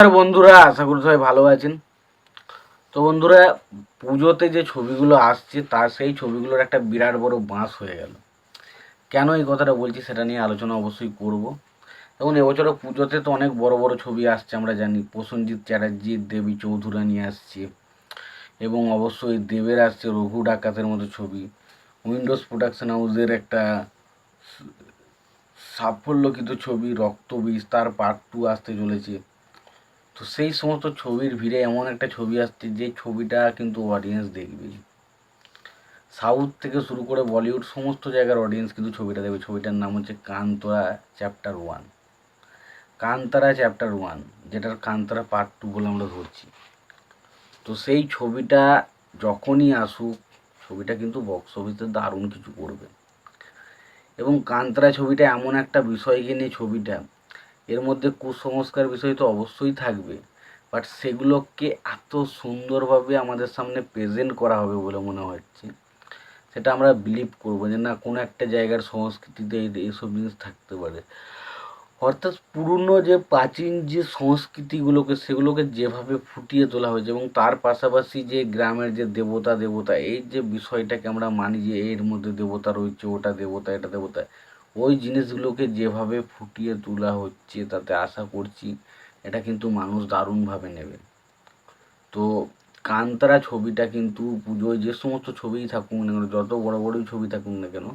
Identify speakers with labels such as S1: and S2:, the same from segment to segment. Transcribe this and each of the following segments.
S1: নমস্কার বন্ধুরা, আশা করি সবাই ভালো আছেন। তো বন্ধুরা, পুজোতে যে ছবিগুলো আসছে, তার সেই ছবিগুলোর একটা বিরাট বড় বাঁশ হয়ে গেল। কেন এই কথাটা বলছি সেটা নিয়ে আলোচনা অবশ্যই করব। এবং এবছরও পুজোতে তো অনেক বড় বড় ছবি আসছে, আমরা জানি। প্রসেনজিৎ চ্যাটার্জি, দেবী চৌধুরানী আসছে। এবং অবশ্যই দেবের আসছে রঘু ডাকাতের মতো ছবি। উইন্ডোজ প্রোডাকশন হাউসের একটা সাফল্যকৃত ছবি, রক্তবীজ, তার পার্ট টু আসতে চলেছে। তো সেই সমস্ত ছবির ভিড়ে এমন একটা ছবি আসছে যে ছবিটা কিন্তু অডিয়েন্স দেখবে। সাউথ থেকে শুরু করে বলিউড সমস্ত জায়গার অডিয়েন্স কিন্তু ছবিটা দেখবে। ছবিটার নাম হচ্ছে Kantara chapter one Kantara chapter one যেটার কান্তারা পার্ট টু বলে আমরা ধরছি। তো সেই ছবিটা যখনই আসুক, ছবিটা কিন্তু বক্স অফিসে দারুণ কিছু করবে। এবং কান্তরা ছবিটা এমন একটা বিষয়কে নিয়ে ছবিটা এর মধ্যে কুসংস্কার বিষয় তো অবশ্যই থাকবে। বাট সেগুলোকে এত সুন্দরভাবে আমাদের সামনে প্রেজেন্ট করা হবে বলে মনে হচ্ছে, সেটা আমরা বিলিভ করব যে না, কোনো একটা জায়গার সংস্কৃতিতে এইসব জিনিস থাকতে পারে। অর্থাৎ পুরনো যে প্রাচীন যে সংস্কৃতিগুলোকে, সেগুলোকে যেভাবে ফুটিয়ে তোলা হয়েছে এবং তার পাশাপাশি যে গ্রামের যে দেবতা দেবতা এই যে বিষয়টাকে আমরা মানি যে এর মধ্যে দেবতা রয়েছে, ওটা দেবতা, এটা দেবতা ওই জিনিসগুলোকে যেভাবে ফুটিয়ে তোলা হচ্ছে তাতে আশা করছি এটা কিন্তু মানুষ দারুণভাবে নেবে। তো কান্তারা ছবিটা কিন্তু পুজোয় যে সমস্ত ছবিই থাকুক না কেন, যত বড় বড়ই ছবি থাকুক না কেন,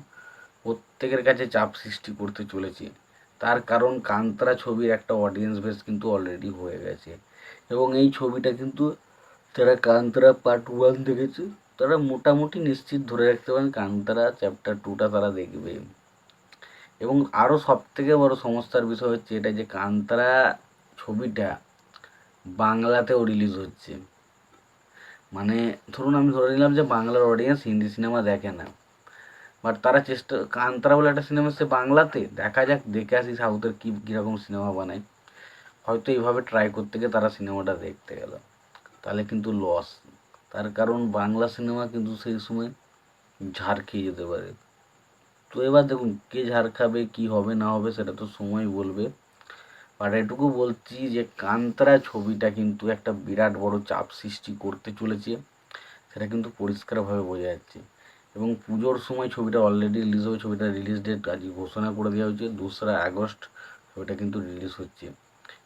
S1: প্রত্যেকের কাছে চাপ সৃষ্টি করতে চলেছে। তার কারণ কান্তারা ছবির একটা অডিয়েন্স বেস কিন্তু অলরেডি হয়ে গেছে। এবং এই ছবিটা কিন্তু যারা কান্তারা পার্ট ওয়ান দেখেছে, তারা মোটামুটি নিশ্চিত ধরে রাখতে পারেন কান্তারা চ্যাপ্টার টুটা তারা দেখবে। এবং আরও সবথেকে বড় সমস্যার বিষয় হচ্ছে এটা যে কান্তারা ছবিটা বাংলাতেও রিলিজ হচ্ছে। মানে ধরুন আমি ধরে নিলাম যে বাংলার অডিয়েন্স হিন্দি সিনেমা দেখে না। বাট তারা চেষ্টা, কান্তারা বলে একটা সিনেমা সে বাংলাতে, দেখা যাক, দেখে আসি সাউথের কী, কীরকম সিনেমা বানায়। হয়তো এইভাবে ট্রাই করতে গিয়ে তারা সিনেমাটা দেখতে গেল। তাহলে কিন্তু লস তার কারণ বাংলা সিনেমা কিন্তু সেই সময় ঝাড় খেয়ে যেতে পারে। তো এবার দেখুন কে ঝাড় খাবে, কী হবে, না হবে, সেটা তো সময় বলবে। বাট এটুকু বলছি যে কান্তরা ছবিটা কিন্তু একটা বিরাট বড় চাপ সৃষ্টি করতে চলেছে, সেটা কিন্তু পরিষ্কারভাবে বোঝা যাচ্ছে। এবং পুজোর সময় ছবিটা অলরেডি রিলিজ হবে ছবিটা রিলিজ ডেট আজকে ঘোষণা করে দেওয়া হয়েছে, দোসরা আগস্ট ছবিটা কিন্তু রিলিজ হচ্ছে।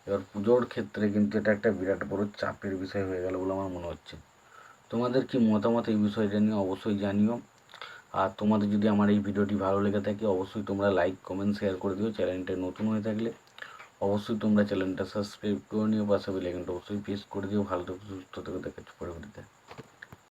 S1: এবার পুজোর ক্ষেত্রে কিন্তু এটা একটা বিরাট বড় চাপের বিষয় হয়ে গেল বলে আমার মনে হচ্ছে। তোমাদের কি মতামত এই বিষয়টা নিয়ে অবশ্যই জানিও। আর তোমাদের যদি আমার এই ভিডিওটি ভালো লেগে থাকে, অবশ্যই তোমরা লাইক কমেন্ট শেয়ার করে দিও। চ্যানেলটা নতুন হয়ে থাকলে অবশ্যই তোমরা চ্যানেলটা সাবস্ক্রাইব করে নিও। পাশে বেল আইকনটা অবশ্যই প্রেস করে দিও। ভালো থেকে, সুস্থ থেকে দেখাচ্ছি পরবর্তীতে।